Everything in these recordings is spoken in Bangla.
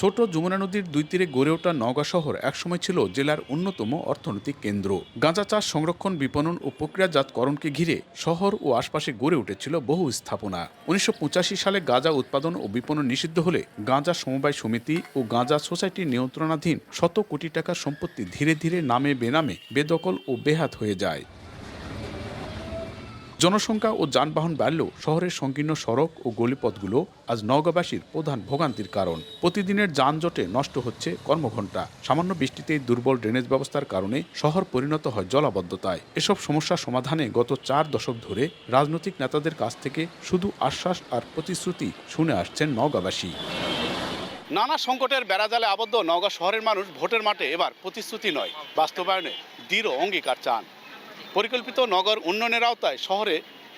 ছোট যমুনা নদীর দুই তীরে গড়ে ওঠা নওগাঁ শহর একসময় ছিল জেলার অন্যতম অর্থনৈতিক কেন্দ্র। গাঁজা চাষ, সংরক্ষণ, বিপণন ও প্রক্রিয়াজাতকরণকে ঘিরে শহর ও আশপাশে গড়ে উঠেছিল বহু স্থাপনা। উনিশশো পঁচাশি সালে গাঁজা উৎপাদন ও বিপণন নিষিদ্ধ হলে গাঁজা সমবায় সমিতি ও গাঁজা সোসাইটির নিয়ন্ত্রণাধীন শত কোটি টাকার সম্পত্তি ধীরে ধীরে নামে বেনামে বেদখল ও বেহাত হয়ে যায়। জনসংখ্যা ও যানবাহন বাড়লেও শহরের সংকীর্ণ সড়ক ও গলিপথগুলো আজ নওগাঁবাসীর প্রধান ভোগান্তির কারণ। প্রতিদিনের যানজটে নষ্ট হচ্ছে কর্মঘণ্টা। সামান্য বৃষ্টিতেই দুর্বল ড্রেনেজ ব্যবস্থার কারণে শহর পরিণত হয় জলাবদ্ধতায়। এসব সমস্যা সমাধানে গত চার দশক ধরে রাজনৈতিক নেতাদের কাছ থেকে শুধু আশ্বাস আর প্রতিশ্রুতি শুনে আসছেন নওগাঁবাসী। নানা সংকটের বেড়াজালে আবদ্ধ নওগাঁ শহরের মানুষ ভোটের মাঠে এবার প্রতিশ্রুতি নয়, বাস্তবায়নে দৃঢ় অঙ্গীকার চান। পরিকল্পিত নগর উন্নয়নের আওতায় শহরে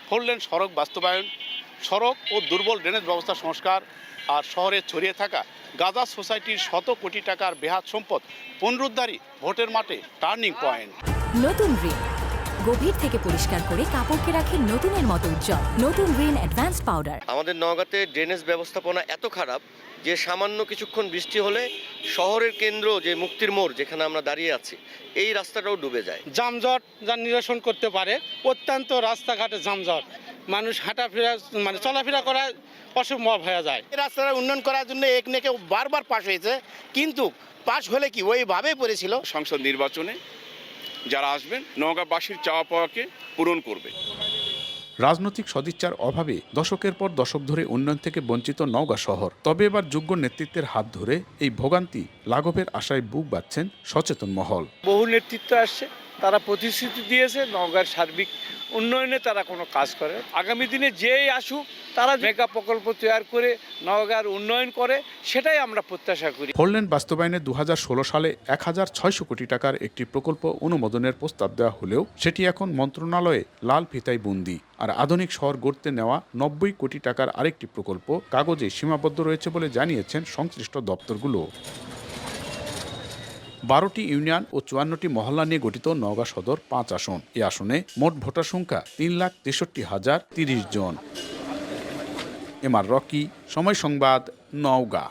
ফোরলেন সড়ক বাস্তবায়ন, সড়ক ও দুর্বল ড্রেনেজ ব্যবস্থা সংস্কার আর শহরে ছড়িয়ে থাকা গাজা সোসাইটির শত কোটি টাকার বেহাত সম্পদ পুনরুদ্ধারই ভোটের মাঠে টার্নিং পয়েন্ট। নতুন গভীর থেকে পরিষ্কার করে কাপড়কে রাখে নতুনের মতো উজ্জ্বল। নতুন রিন অ্যাডভান্স পাউডার। আমাদের নওগাঁতে ড্রেনেজ ব্যবস্থাপনা এত খারাপ যে সামান্য কিছুক্ষণ বৃষ্টি হলে শহরের কেন্দ্র যে মুক্তির মোড় যেখানে আমরা দাঁড়িয়ে আছি এই রাস্তাটাও ডুবে যায়। যানজট যা নিরসন করতে পারে অত্যন্ত রাস্তাঘাটে যানজট। মানুষ হাঁটাফেরা মানে চলাফেরা করা অসম্ভব হয়ে যায়। এই রাস্তাটা উন্নয়ন করার জন্য এক নেকে বারবার পাশ হয়েছে কিন্তু পাশ হলে কি ওইভাবেই পড়েছিল? সংসদ নির্বাচনে যারা আসবেন নওগাঁবাসীর চাওয়া পাওয়াকে পূরণ করবে। রাজনৈতিক সদিচ্ছার অভাবে দশকের পর দশক ধরে উন্নয়ন থেকে বঞ্চিত নওগাঁ শহর। তবে এবার যোগ্য নেতৃত্বের হাত ধরে এই ভোগান্তি লাঘবের আশায় বুক বাঁধছেন সচেতন মহল। বহু নেতৃত্ব আসছে তারা প্রতিশ্রুতি দিয়েছে, নওগাঁর সার্বিক উন্নয়নে তারা কোনো কাজ করে। আগামী দিনে যেই আসুক, তারা মেগা প্রকল্প তৈরি করে নওগাঁর উন্নয়ন করে, সেটাই আমরা প্রত্যাশা করি। ফোরলেন বাস্তবায়নে দুহাজার ষোলো সালে এক হাজার ছয়শো কোটি টাকার একটি প্রকল্প অনুমোদনের প্রস্তাব দেওয়া হলেও সেটি এখন মন্ত্রণালয়ে লাল ফিতায় বন্দি। আর আধুনিক শহর গড়তে নেওয়া নব্বই কোটি টাকার আরেকটি প্রকল্প কাগজে সীমাবদ্ধ রয়েছে বলে জানিয়েছেন সংশ্লিষ্ট দপ্তরগুলো। বারোটি ইউনিয়ন ও চুয়ান্নটি মহল্লা নিয়ে গঠিত নওগাঁ সদর পাঁচ আসন। এ আসনে মোট ভোটার সংখ্যা তিন লাখ তেষট্টি হাজার তিরিশ জন। এম আর রকি, সময় সংবাদ, নওগাঁ।